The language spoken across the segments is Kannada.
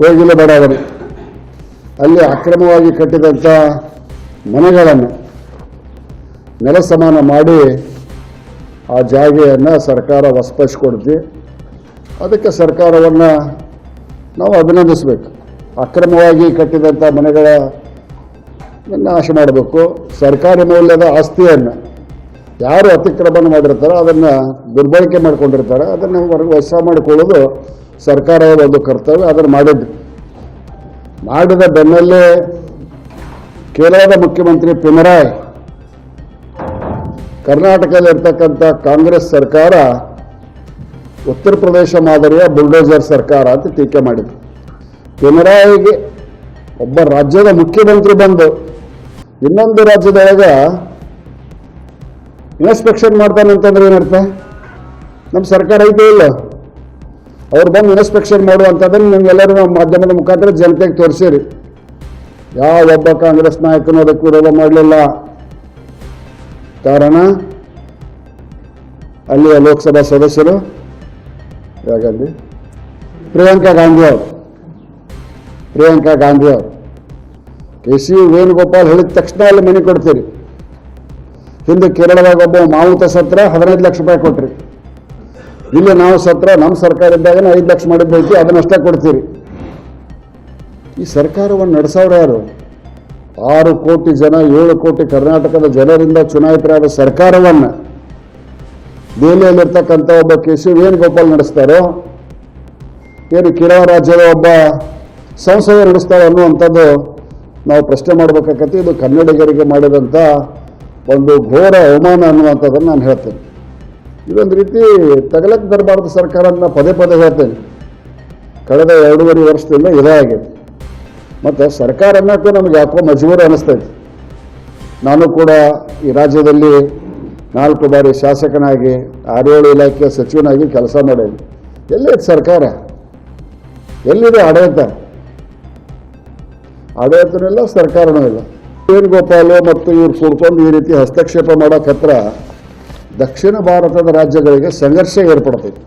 ಕೋಗಿಲೆ ಬಡಾವಣೆ ಅಲ್ಲಿ ಅಕ್ರಮವಾಗಿ ಕಟ್ಟಿದಂಥ ಮನೆಗಳನ್ನು ನೆಲ ಸಮಾನ ಮಾಡಿ ಆ ಜಾಗೆಯನ್ನು ಸರ್ಕಾರ ವಶಪಡಿಸ್ಕೊಡ್ತಿ ಅದಕ್ಕೆ ಸರ್ಕಾರವನ್ನು ನಾವು ಅಭಿನಂದಿಸಬೇಕು. ಅಕ್ರಮವಾಗಿ ಕಟ್ಟಿದಂಥ ಮನೆಗಳ ನಾಶ ಮಾಡಬೇಕು. ಸರ್ಕಾರಿ ಮೌಲ್ಯದ ಆಸ್ತಿಯನ್ನು ಯಾರು ಅತಿಕ್ರಮಣ ಮಾಡಿರ್ತಾರೋ ಅದನ್ನು ದುರ್ಬಳಕೆ ಮಾಡ್ಕೊಂಡಿರ್ತಾರೆ, ಅದನ್ನು ವಶ ಮಾಡಿಕೊಳ್ಳೋದು ಸರ್ಕಾರದ ಒಂದು ಕರ್ತವ್ಯ, ಅದನ್ನು ಮಾಡಿದ್ದು. ಮಾಡಿದ ಬೆನ್ನಲ್ಲೇ ಕೇರಳದ ಮುಖ್ಯಮಂತ್ರಿ ಪಿನರಾಯ್ ಕರ್ನಾಟಕದಲ್ಲಿರ್ತಕ್ಕಂಥ ಕಾಂಗ್ರೆಸ್ ಸರ್ಕಾರ ಉತ್ತರ ಪ್ರದೇಶ ಮಾದರಿಯ ಬುಲ್ಡೋಜರ್ ಸರ್ಕಾರ ಅಂತ ಟೀಕೆ ಮಾಡಿದ್ರು. ಪಿನರಾಯಿಗೆ ಒಬ್ಬ ರಾಜ್ಯದ ಮುಖ್ಯಮಂತ್ರಿ ಬಂದು ಇನ್ನೊಂದು ರಾಜ್ಯದೊಳಗ ಇನ್ಸ್ಪೆಕ್ಷನ್ ಮಾಡ್ತಾನೆ ಅಂತಂದ್ರೆ ಏನರ್ಥ? ನಮ್ಮ ಸರ್ಕಾರ ಐತೆ ಇಲ್ಲ? ಅವ್ರು ಬಂದು ಇನ್ಸ್ಪೆಕ್ಷನ್ ಮಾಡುವಂಥದ್ದನ್ನು ನಿಮ್ಗೆಲ್ಲರೂ ನಮ್ಮ ಮಾಧ್ಯಮದ ಮುಖಾಂತರ ಜನತೆಗೆ ತೋರಿಸಿರಿ. ಯಾವ ಒಬ್ಬ ಕಾಂಗ್ರೆಸ್ ನಾಯಕನೂ ಅದಕ್ಕೆ ವಿರೋಧ ಮಾಡಲಿಲ್ಲ. ಕಾರಣ, ಅಲ್ಲಿಯ ಲೋಕಸಭಾ ಸದಸ್ಯರು, ಯಾಕಂದ್ರೆ? ಪ್ರಿಯಾಂಕಾ ಗಾಂಧಿ ಅವರು. ಪ್ರಿಯಾಂಕಾ ಗಾಂಧಿ ಅವರು. ಕೆ ಸಿ ವೇಣುಗೋಪಾಲ್ ಹೇಳಿದ ತಕ್ಷಣ ಅಲ್ಲಿ ಮನೆ ಕೊಡ್ತೀರಿ. ಹಿಂದೆ ಕೇರಳದಾಗ ಒಬ್ಬ ಮಾವುತ ಸತ್ರ ಹದಿನೈದು ಲಕ್ಷ ರೂಪಾಯಿ ಕೊಟ್ರಿ. ಇಲ್ಲಿ ನಾವು ಸತ್ರ ನಮ್ಮ ಸರ್ಕಾರ ಇದ್ದಾಗ ಐದು ಲಕ್ಷ ಮಾಡಿದ್ದೈತಿ ಅದನ್ನಷ್ಟೇ ಕೊಡ್ತೀರಿ. ಈ ಸರ್ಕಾರವನ್ನು ನಡೆಸೋರು ಯಾರು? ಆರು ಕೋಟಿ ಜನ, ಏಳು ಕೋಟಿ ಕರ್ನಾಟಕದ ಜನರಿಂದ ಚುನಾಯಿತರಾದ ಸರ್ಕಾರವನ್ನು. ದೆಹಲಿಯಲ್ಲಿರ್ತಕ್ಕಂಥ ಒಬ್ಬ ಕೆ ಸಿ ವೇಣುಗೋಪಾಲ್ ನಡೆಸ್ತಾರೋ? ಏನು ಕೇರಳ ರಾಜ್ಯದ ಒಬ್ಬ ಸಂಸದ ನಡೆಸ್ತಾರೋ ಅನ್ನುವಂಥದ್ದು ನಾವು ಪ್ರಶ್ನೆ ಮಾಡಬೇಕಾಗತ್ತೆ ಇದು ಕನ್ನಡಿಗರಿಗೆ ಮಾಡಿದಂಥ ಒಂದು ಘೋರ ಅವಮಾನ ಅನ್ನುವಂಥದ್ದನ್ನು ನಾನು ಹೇಳ್ತೇನೆ. ಇದೊಂದು ರೀತಿ ತಗಲಕ್ಕೆ ಬರಬಾರ್ದು ಸರ್ಕಾರ ಅಂತ ಪದೇ ಪದೇ ಹೇಳ್ತೇನೆ. ಕಳೆದ ಎರಡೂವರೆ ವರ್ಷದಿಂದ ಇದೇ ಆಗಿದೆ. ಮತ್ತು ಸರ್ಕಾರ ಅನ್ನೋಕ್ಕೂ ನಮ್ಗೆ ಯಾಕೋ ಮಜಬೂರು ಅನಿಸ್ತೈತಿ ನಾನು ಕೂಡ ಈ ರಾಜ್ಯದಲ್ಲಿ ನಾಲ್ಕು ಬಾರಿ ಶಾಸಕನಾಗಿ, ಆಡಳಿತ ಇಲಾಖೆಯ ಸಚಿವನಾಗಿ ಕೆಲಸ ಮಾಡೇನಿ ಎಲ್ಲಿದೆ ಸರ್ಕಾರ? ಎಲ್ಲಿದೆ ಆಡಳಿತ? ಆಡಳಿತನೂ ಇಲ್ಲ ಸರ್ಕಾರನೂ ಇಲ್ಲ. ವೇಣುಗೋಪಾಲು ಮತ್ತು ಇವ್ರು ಕೂಡ್ಕೊಂಡು ಈ ರೀತಿ ಹಸ್ತಕ್ಷೇಪ ಮಾಡೋಕೆ ಹತ್ರ ದಕ್ಷಿಣ ಭಾರತದ ರಾಜ್ಯಗಳಿಗೆ ಸಂಘರ್ಷ ಏರ್ಪಡ್ತೈತಿ.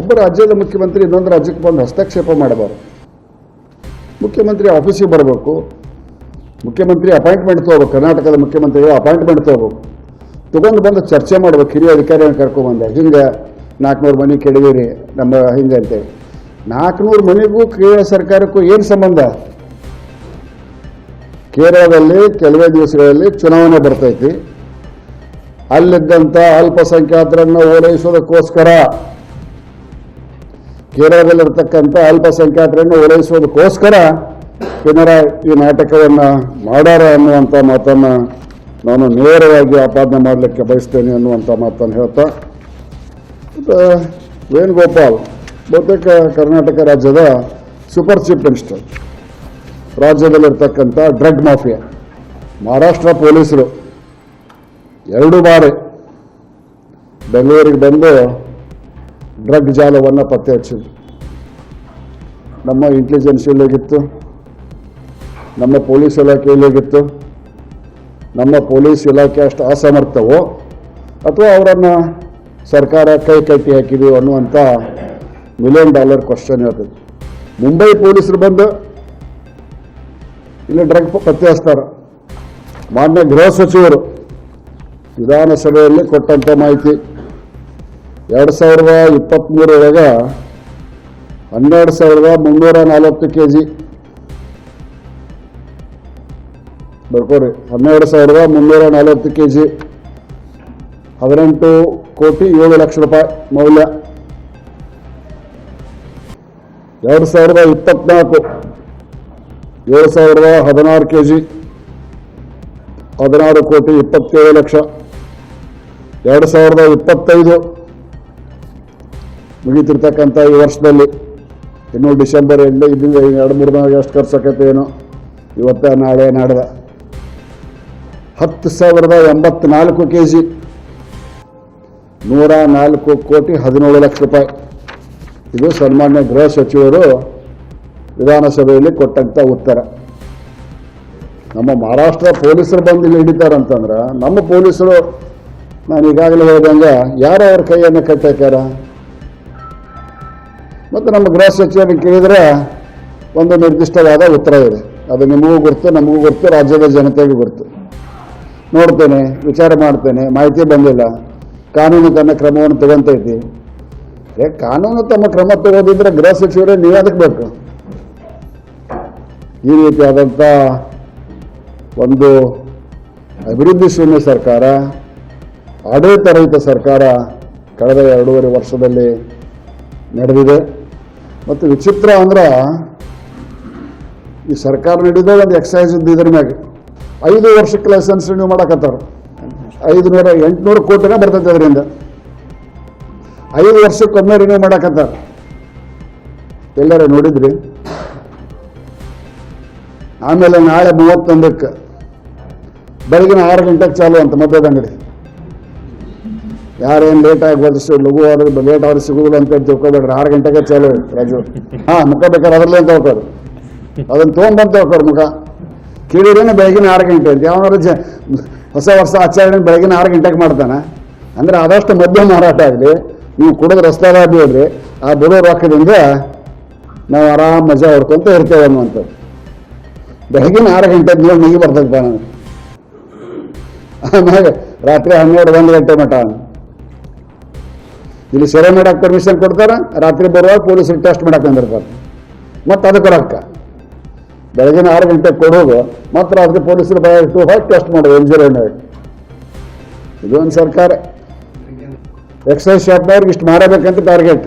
ಒಬ್ಬ ರಾಜ್ಯದ ಮುಖ್ಯಮಂತ್ರಿ ಇನ್ನೊಂದು ರಾಜ್ಯಕ್ಕೆ ಬಂದು ಹಸ್ತಕ್ಷೇಪ ಮಾಡಬಾರ್ದು. ಮುಖ್ಯಮಂತ್ರಿ ಆಫೀಸಿಗೆ ಬರಬೇಕು. ಮುಖ್ಯಮಂತ್ರಿ ಅಪಾಯಿಂಟ್ಮೆಂಟ್ ತೊಗೋಬೇಕು. ಕರ್ನಾಟಕದ ಮುಖ್ಯಮಂತ್ರಿಗೆ ಅಪಾಯಿಂಟ್ಮೆಂಟ್ ತೊಗೋಬೇಕು. ತೊಗೊಂಡು ಬಂದು ಚರ್ಚೆ ಮಾಡ್ಬೇಕು. ಹಿರಿಯ ಅಧಿಕಾರಿಗಳನ್ನ ಕರ್ಕೊಂಬಂದೆ ಹಿಂಗೆ ನಾಲ್ಕುನೂರು ಮನೆ ಕೆಡಗಿರಿ ನಮ್ಮ ಹಿಂಗೆ ಅಂತೇಳಿ. ನಾಲ್ಕುನೂರು ಮನೆಗೂ ಕೇರಳ ಸರ್ಕಾರಕ್ಕೂ ಏನು ಸಂಬಂಧ? ಕೇರಳದಲ್ಲಿ ಕೆಲವೇ ದಿವಸಗಳಲ್ಲಿ ಚುನಾವಣೆ ಬರ್ತೈತಿ. ಅಲ್ಲಿದ್ದಂಥ ಅಲ್ಪಸಂಖ್ಯಾತರನ್ನು ಓಲೈಸೋದಕ್ಕೋಸ್ಕರ ಕೇರಳದಲ್ಲಿರ್ತಕ್ಕಂಥ ಅಲ್ಪಸಂಖ್ಯಾತರನ್ನು ಓಲೈಸೋದಕ್ಕೋಸ್ಕರ ಪಿನರಾಯ್ ಈ ನಾಟಕವನ್ನು ಮಾಡಾರ ಅನ್ನುವಂಥ ಮಾತನ್ನು ನಾನು ನೇರವಾಗಿ ಆಪಾದನೆ ಮಾಡಲಿಕ್ಕೆ ಬಯಸ್ತೇನೆ ಅನ್ನುವಂಥ ಮಾತನ್ನು ಹೇಳ್ತಾ ಮತ್ತು ವೇಣುಗೋಪಾಲ್, ಬಹುತೇಕ ಕರ್ನಾಟಕ ರಾಜ್ಯದ ಸೂಪರ್ ಚೀಫ್ ಮಿನಿಸ್ಟರ್. ರಾಜ್ಯದಲ್ಲಿರ್ತಕ್ಕಂಥ ಡ್ರಗ್ ಮಾಫಿಯಾ. ಮಹಾರಾಷ್ಟ್ರ ಪೊಲೀಸರು ಎರಡು ಬಾರಿ ಬೆಂಗಳೂರಿಗೆ ಬಂದು ಡ್ರಗ್ ಜಾಲವನ್ನು ಪತ್ತೆ ಹಚ್ಚಿದ್ರು ನಮ್ಮ ಇಂಟೆಲಿಜೆನ್ಸ್ ಇಲ್ಲೇಗಿತ್ತು, ನಮ್ಮ ಪೊಲೀಸ್ ಇಲಾಖೆ ನಮ್ಮ ಪೊಲೀಸ್ ಇಲಾಖೆ ಅಷ್ಟು ಅಸಮರ್ಥವೋ ಅಥವಾ ಅವರನ್ನು ಸರ್ಕಾರ ಕೈ ಕಟ್ಟಿ ಹಾಕಿದೀವಿ ಅನ್ನುವಂಥ ಮಿಲಿಯನ್ ಡಾಲರ್ ಕ್ವಶನ್ ಇರ್ತದೆ. ಮುಂಬೈ ಪೊಲೀಸರು ಬಂದು ಇಲ್ಲಿ ಡ್ರಗ್ ಪತ್ತೆ ಮಾನ್ಯ ಗೃಹ ಸಚಿವರು ವಿಧಾನಸಭೆಯಲ್ಲಿ ಕೊಟ್ಟಂಥ ಮಾಹಿತಿ. ಎರಡು ಸಾವಿರದ ಇಪ್ಪತ್ತ್ಮೂರರೊಳಗ ಹನ್ನೆರಡು ಸಾವಿರದ ಮುನ್ನೂರ ನಲವತ್ತು ಕೆ ಜಿ ಬರ್ಕೋರಿ ಹನ್ನೆರಡು ಸಾವಿರದ ಮುನ್ನೂರ ನಲವತ್ತು ಕೆ ಜಿ ಹದಿನೆಂಟು ಕೋಟಿ ಏಳು ಲಕ್ಷ ರೂಪಾಯಿ ಮೌಲ್ಯ. ಎರಡು ಸಾವಿರದ ಇಪ್ಪತ್ನಾಲ್ಕು ಏಳು ಸಾವಿರದ ಹದಿನಾರು ಕೆ ಜಿ ಹದಿನಾರು ಕೋಟಿ ಇಪ್ಪತ್ತೇಳು ಲಕ್ಷ, ಎರಡು ಸಾವಿರದ ಇಪ್ಪತ್ತೈದು ಮುಗೀತಿರ್ತಕ್ಕಂಥ ಈ ವರ್ಷದಲ್ಲಿ. ಇನ್ನು ಡಿಸೆಂಬರ್ ಎಂಟು ಇದ್ದಿಂದ ಎರಡು ಮೂರು ದಿನ ಎಷ್ಟು ಖರ್ಚಾಕೈತೆ ಏನೋ? ಇವತ್ತ ನಾಳೆ ನಾಡ್ದ. ಹತ್ತು ಸಾವಿರದ ಎಂಬತ್ನಾಲ್ಕು ಕೆ ಜಿ ನೂರ ನಾಲ್ಕು ಕೋಟಿ ಹದಿನೇಳು ಲಕ್ಷ ರೂಪಾಯಿ. ಇದು ಸನ್ಮಾನ್ಯ ಗೃಹ ಸಚಿವರು ವಿಧಾನಸಭೆಯಲ್ಲಿ ಕೊಟ್ಟಂಥ ಉತ್ತರ. ನಮ್ಮ ಮಹಾರಾಷ್ಟ್ರ ಪೊಲೀಸರು ಬಂದು ಇಲ್ಲಿ ಹಿಡಿತಾರಂತಂದ್ರೆ ನಮ್ಮ ಪೊಲೀಸರು ನಾನು ಈಗಾಗಲೇ ಹೇಳ್ದಂಗೆ ಯಾರು ಅವ್ರ ಕೈಯನ್ನು ಕಟ್ಟಾಕ್ಯಾರ? ಮತ್ತು ನಮ್ಮ ಗೃಹ ಸಚಿವರಿಗೆ ಕೇಳಿದರೆ ಒಂದು ನಿರ್ದಿಷ್ಟವಾದ ಉತ್ತರ ಇದೆ. ಅದು ನಿಮಗೂ ಗೊತ್ತು, ನಮಗೂ ಗೊತ್ತು, ರಾಜ್ಯದ ಜನತೆಗೂ ಗೊತ್ತು. ನೋಡ್ತೇನೆ, ವಿಚಾರ ಮಾಡ್ತೇನೆ, ಮಾಹಿತಿ ಬಂದಿಲ್ಲ. ಕಾನೂನು ತನ್ನ ಕ್ರಮವನ್ನು ತಗೊಂತೈತಿ. ಏ, ಕಾನೂನು ತಮ್ಮ ಕ್ರಮ ತಗೋದಿದ್ರೆ ಗೃಹ ಸಚಿವರೇ ನೀವು ಅದಕ್ಕೆ ಬೇಕು. ಈ ರೀತಿಯಾದಂಥ ಒಂದು ಅಭಿವೃದ್ಧಿ ಶೂನ್ಯ ಸರ್ಕಾರ, ಆಡಳಿತ ರಹಿತ ಸರ್ಕಾರ ಕಳೆದ ಎರಡೂವರೆ ವರ್ಷದಲ್ಲಿ ನಡೆದಿದೆ. ಮತ್ತು ವಿಚಿತ್ರ ಅಂದ್ರೆ ಈ ಸರ್ಕಾರ ನಡೆದ ಒಂದು ಎಕ್ಸೈಸ್ ಇದ್ರ ಮ್ಯಾಗ ಐದು ವರ್ಷಕ್ಕೆ ಲೈಸೆನ್ಸ್ ರಿನ್ಯೂ ಮಾಡಕತ್ತಾರ ಐದು ನೂರ ಎಂಟುನೂರು ಕೋಟಿನೇ ಬರ್ತೈತೆ ಅದರಿಂದ. ಐದು ವರ್ಷಕ್ಕೊಮ್ಮೆ ರಿನ್ಯೂ ಮಾಡಕತ್ತಾರ. ಎಲ್ಲರೂ ನೋಡಿದ್ರಿ. ಆಮೇಲೆ ನಾಳೆ ಮೂವತ್ತೊಂದಕ್ಕೆ ಬೆಳಗಿನ ಆರು ಗಂಟೆಗೆ ಚಾಲು ಅಂತ ಮದ್ಯದ ಅಂಗಡಿ. ಯಾರೇನು ಲೇಟಾಗಿ ಓದಿಸಿ ಲಘು ಆದ್ರೆ, ಲೇಟ್ ಆದ್ರೆ ಸಿಗುದಿಲ್ಲ ಅಂತ ತಿಳ್ಕೊಬೇಡ್ರಿ. ಆರು ಗಂಟೆಗೆ ಚಾಲು ರಾಜು. ಹಾ, ಮುಖ ಬೇಕಾದ್ರೆ ಅದರಲ್ಲೇ ಹೋಗೋದು ಅದನ್ನ ತೊಗೊಂಡ್ಬಂತ ಹೋಗೋರು ಮುಖ. ಕೇಳಿದ್ರೇನೆ ಬೆಳಗಿನ ಆರು ಗಂಟೆ ಅಂತ. ಯಾವನಾರು ಜ ಹೊಸ ವರ್ಷ ಆಚರಣೆ ಬೆಳಗಿನ ಆರು ಗಂಟೆಗೆ ಮಾಡ್ತಾನೆ. ಅಂದ್ರೆ ಆದಷ್ಟು ಮದ್ಯ ಮಾರಾಟ ಆಗಲಿ, ನೀವು ಕುಡಿದ ರಸ್ತೆದಾಗ ಬೀಳ್ರಿ ಆ ಬಿಡೋ ರೊಕ್ಕದಿಂದ ನಾವು ಆರಾಮ್ ಮಜಾ ಹೊಡ್ಕೊಂತ ಇರ್ತೇವೆ ಅನ್ನುವಂಥದ್ದು. ಬೆಳಗಿನ ಆರು ಗಂಟೆ ನೀವು ನಿಗಿ ಬರ್ತದಪ್ಪ ನಾನು ಆಮೇಲೆ ರಾತ್ರಿ ಹನ್ನೆರಡು, ಒಂದು ಗಂಟೆ ಮಟ ಇಲ್ಲಿ ಸೆರೆ ಮಾಡಕ್ಕೆ ಪರ್ಮಿಷನ್ ಕೊಡ್ತಾರೆ, ರಾತ್ರಿ ಬರುವಾಗ ಪೊಲೀಸರು ಟೆಸ್ಟ್ ಮಾಡಕ್ಕೆ ಬಂದಿರ್ತಾರೆ ಮತ್ತೆ ಅದಕ್ಕೆ ರೊಕ್ಕ. ಬೆಳಗಿನ ಆರು ಗಂಟೆ ಕೊಡೋದು ಮಾತ್ರ ಅದಕ್ಕೆ ಪೊಲೀಸರು ಭಯ ಇಟ್ಟು ಹೋಗಿ ಟೆಸ್ಟ್ ಮಾಡೋದು ಎಂಜಿನಿಯರ್ ಇದು ಒಂದು ಸರ್ಕಾರ. ಎಕ್ಸೈಸ್ ಶಾಪ್ನವ್ರಿಗೆ ಇಷ್ಟು ಮಾಡಬೇಕಂತ ಟಾರ್ಗೆಟ್